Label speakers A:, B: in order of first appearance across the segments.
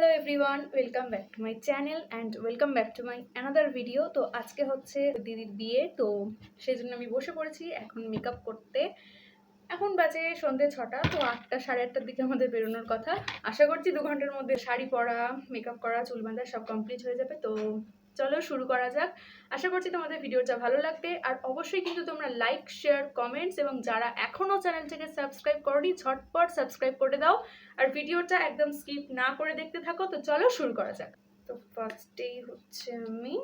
A: Hello everyone welcome back to my channel and welcome back to my another video তো আজকে হচ্ছে দিদির বিয়ে, তো সেই জন্য আমি বসে পড়েছি, এখন মেকআপ করতে। এখন বাজে সন্ধ্যে ছটা, তো আটটা, সাড়ে আটটার দিকে আমাদের বেরোনোর কথা। আশা করছি দু ঘণ্টার মধ্যে শাড়ি পরা মেকআপ করা, চুল বাঁধা সব কমপ্লিট হয়ে যাবে, তো চলো শুরু করা যাক। আশা করছি তোমাদের ভিডিওটা ভালো লাগবে। আর অবশ্যই কিন্তু তোমরা লাইক শেয়ার কমেন্টস এবং যারা এখনও চ্যানেলটাকে সাবস্ক্রাইব করনি, ঝটপট সাবস্ক্রাইব করে দাও। আর ভিডিওটা একদম স্কিপ না করে দেখতে থাকো। তো চলো শুরু করা যাক। তো ফার্স্টেই হচ্ছে আমি।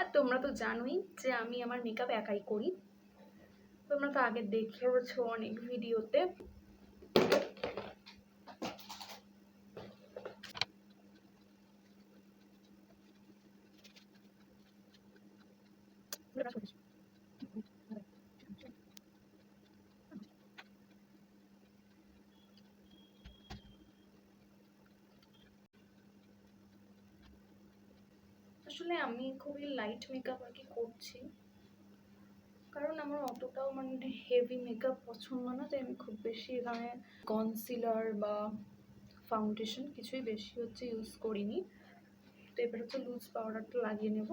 A: আর তোমরা তো জানোই যে আমি আমার মেকআপ একাই করি। তোমরা তো আগে দেখেওছো অনেক ভিডিওতে। আসলে আমি খুবই লাইট মেকআপ আর কি করছি। কারণ আমার অতটাও মানে হেভি মেকআপ পছন্দ না, তাই আমি খুব বেশি এখানে কনসিলার বা ফাউন্ডেশন কিছুই বেশি হচ্ছে ইউজ করিনি। তো এবার হচ্ছে লুজ পাউডারটা লাগিয়ে নেব।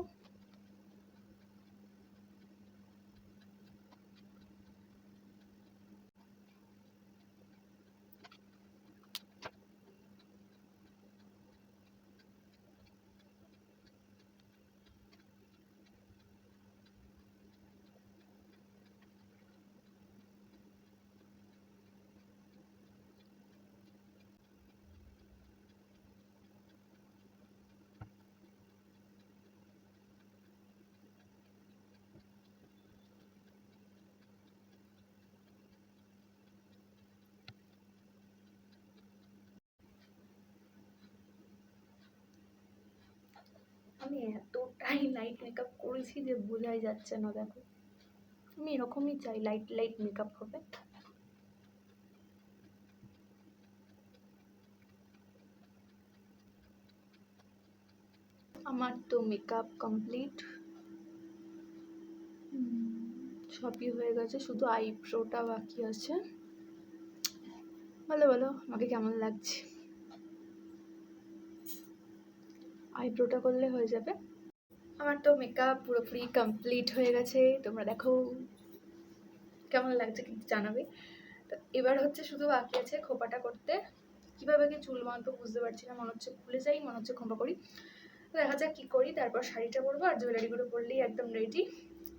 A: আমি এতটাই লাইট মেকআপ করেছি যে বোঝাই যাচ্ছে না, দেখো। আমি এরকমই চাই লাইট লাইট মেকআপ হবে। আমার তো মেকআপ কমপ্লিট সবই হয়ে গেছে, শুধু আইব্রোটা বাকি আছে। বলো বলো আমাকে কেমন লাগছে? আইব্রোটা করলে হয়ে যাবে। আমার তো মেকআপ পুরোপুরি কমপ্লিট হয়ে গেছে, তোমরা দেখো কেমন লাগছে কিন্তু জানাবে। তো এবার হচ্ছে শুধু বাকি আছে খোপাটা করতে। কীভাবে কি চুল বাঁধবো বুঝতে পারছি না, মনে হচ্ছে খুলে যাই, মনে হচ্ছে খোপা করি। তো দেখা যাক কী করি, তারপর শাড়িটা পরবো আর জুয়েলারিগুলো পরলেই একদম রেডি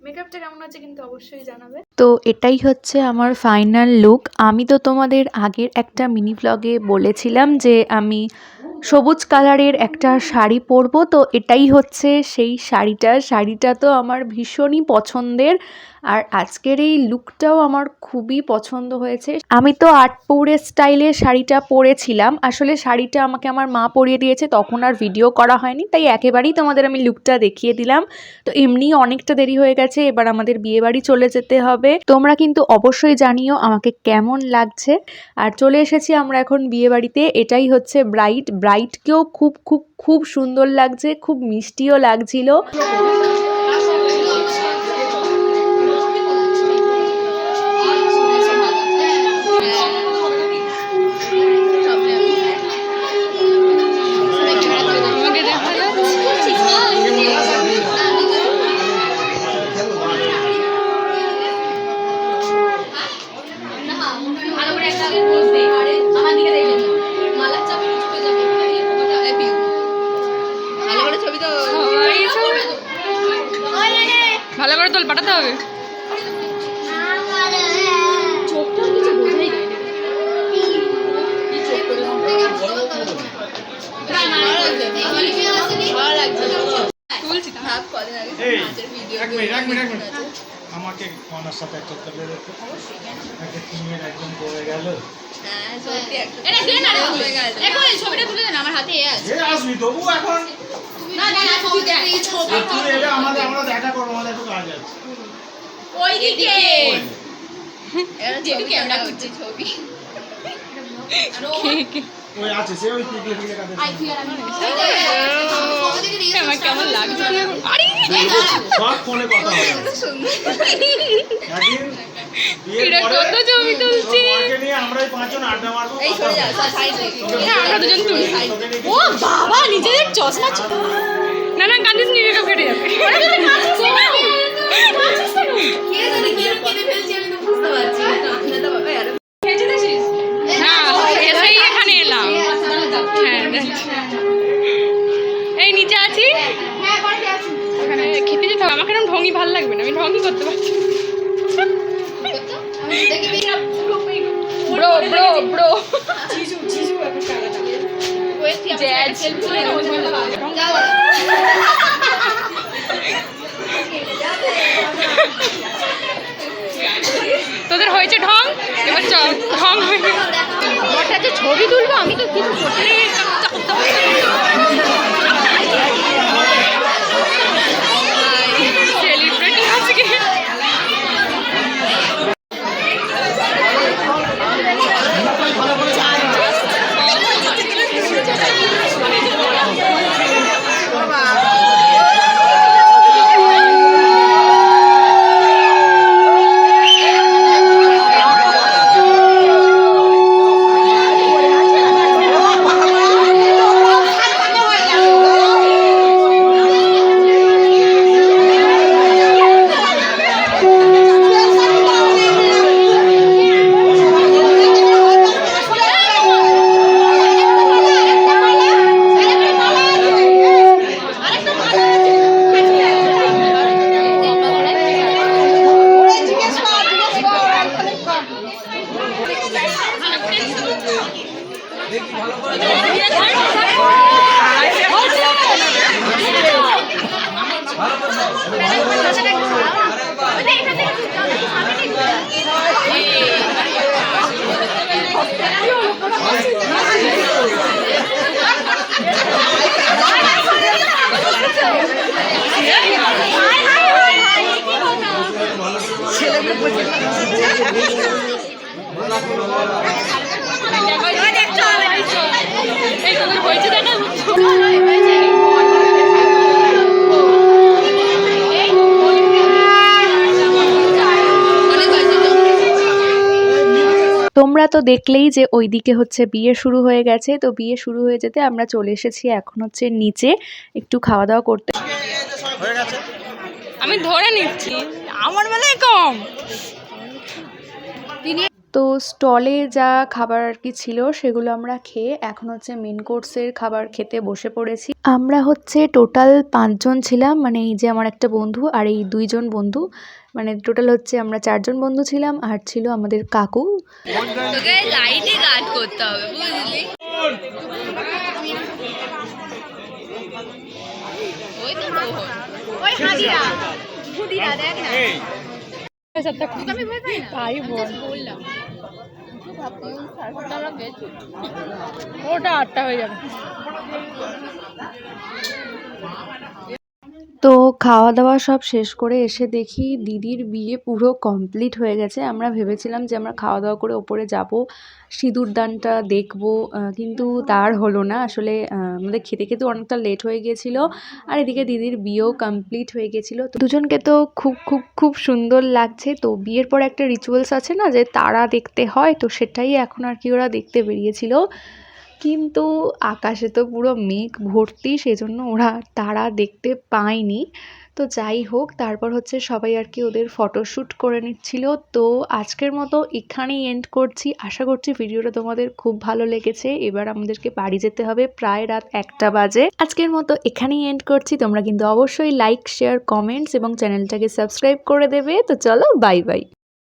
A: মেকআপটা কেমন আছে কিন্তু অবশ্যই জানাবে।
B: তো এটাই হচ্ছে আমার ফাইনাল লুক আমি তো তোমাদের আগের একটা মিনি ব্লগে বলেছিলাম যে আমি সবুজ কালারের একটা শাড়ি পরবো, তো এটাই হচ্ছে সেই শাড়িটা। শাড়িটা তো আমার ভীষণই পছন্দের। আর আজকের এই লুকটাও আমার খুবই পছন্দ হয়েছে। আমি তো আট আটপৌরে স্টাইলে শাড়িটা পরেছিলাম। আসলে শাড়িটা আমাকে আমার মা পরিয়ে দিয়েছে, তখন আর ভিডিও করা হয়নি, তাই একেবারেই তোমাদের আমি লুকটা দেখিয়ে দিলাম। তো এমনি অনেকটা দেরি হয়ে গেছে, এবার আমাদের বিয়ে বাড়ি চলে যেতে হবে। তোমরা কিন্তু অবশ্যই জানিও আমাকে কেমন লাগছে। আর চলে এসেছি আমরা এখন বিয়ে বাড়িতে এটাই হচ্ছে ব্রাইট। ব্রাইটকেও খুব খুব খুব সুন্দর লাগছে, খুব মিষ্টিও লাগছিল।
C: তুলছি না।
D: কদিন আগে নাচের ভিডিও
E: এক মিনিট এক মিনিট এক মিনিট। আমাকে ওনার সাথে একটা তুলে রেখো একটা টিমের একজন পড়ে গেল।
D: হ্যাঁ সত্যি একটা
C: এটা দিয়ে না
D: হয়ে গেছে।
C: এখন ছবিটা তুলে দেন আমার হাতে এ আছে।
E: এ আসবি তবু এখন।
C: না না না ছবি দেখ।
E: আর তুই এলে আমাদের আমরা দেখা করব আমাদের একটু কাজ আছে।
C: ওই। দিকে
D: এরা ছবি
C: ক্যামেরা করছে।
D: ছবি।
C: কে কে?
E: ওই আছে সে ওই পিকলে পিকলে কাদের
D: আই তুই আর আমি কবে থেকে রিলস আমার কেমন লাগছে? আরে!
E: সব ফোনে কথা হবে।
D: কত ছবি তুলছি।
E: আমরাই পাঁচজন আড্ডা মারবো
D: এই সরে যা। সাইড আমরা দুজন তুলি। ও বাবা নিজেদের চশমা না না কাঁদিস নি
C: করতে পারছি তোদের হয়েছে ঢং? এবার চল, ঢং হয়ে ছবি তুলবো? আমি তো কিছু করতে
B: তোমরা তো দেখলেই যে ওইদিকে হচ্ছে বিয়ে শুরু হয়ে গেছে। তো বিয়ে শুরু হয়ে যেতে আমরা চলে এসেছি এখন হচ্ছে নিচে একটু খাওয়া দাওয়া করতে।
E: হয়ে গেছে?
C: আমি ধরে নিচ্ছি। আমার বেলায় কম।
B: তো স্টলে যা খাবার আর কি ছিল সেগুলো আমরা খেয়ে এখন হচ্ছে মেন কোর্সের খাবার খেতে বসে পড়েছি। আমরা হচ্ছে টোটাল পাঁচজন ছিলাম মানে এই যে আমার একটা বন্ধু আর এই দুইজন বন্ধু। মানে টোটাল হচ্ছে আমরা চারজন বন্ধু ছিলাম আর ছিল আমাদের কাকু।
D: লাইটে গার্ড করতে হবে বুঝলি? ওই তো ওই হাদিয়া খুদিরা দেখ না আমি ভয় পাই না
C: তাই বল
D: বললাম
C: ওটা আটটা হয়ে যাবে
B: তো খাওয়া দাওয়া সব শেষ করে এসে দেখি দিদির বিয়ে পুরো কমপ্লিট হয়ে গেছে। আমরা ভেবেছিলাম যে আমরা খাওয়া দাওয়া করে ওপরে যাব, সিঁদুর দানটা দেখব কিন্তু তার হলো না। আসলে আমাদের খেতে খেতে অনেকটা লেট হয়ে গিয়েছিল আর এদিকে দিদির বিয়েও কমপ্লিট হয়ে গেছিল। তো দুজনকে তো খুব খুব খুব সুন্দর লাগছে। তো বিয়ের পর একটা রিচুয়ালস আছে না যে তারা দেখতে হয়, তো সেটাই এখন আর কি ওরা দেখতে বেরিয়েছিল। কিন্তু আকাশে তো পুরো মেঘ ভর্তি, সেজন্য ওরা তারা দেখতে পায়নি। তো যাই হোক, তারপর হচ্ছে সবাই আর কি ওদের ফটোশ্যুট করে নিচ্ছিল। তো আজকের মতো এখানেই এন্ড করছি। আশা করছি ভিডিওটা তোমাদের খুব ভালো লেগেছে। এবার আমাদেরকে বাড়ি যেতে হবে প্রায় রাত একটা বাজে। আজকের মতো এখানেই এন্ড করছি। তোমরা কিন্তু অবশ্যই লাইক শেয়ার কমেন্টস এবং চ্যানেলটাকে সাবস্ক্রাইব করে দেবে। তো চলো বাই বাই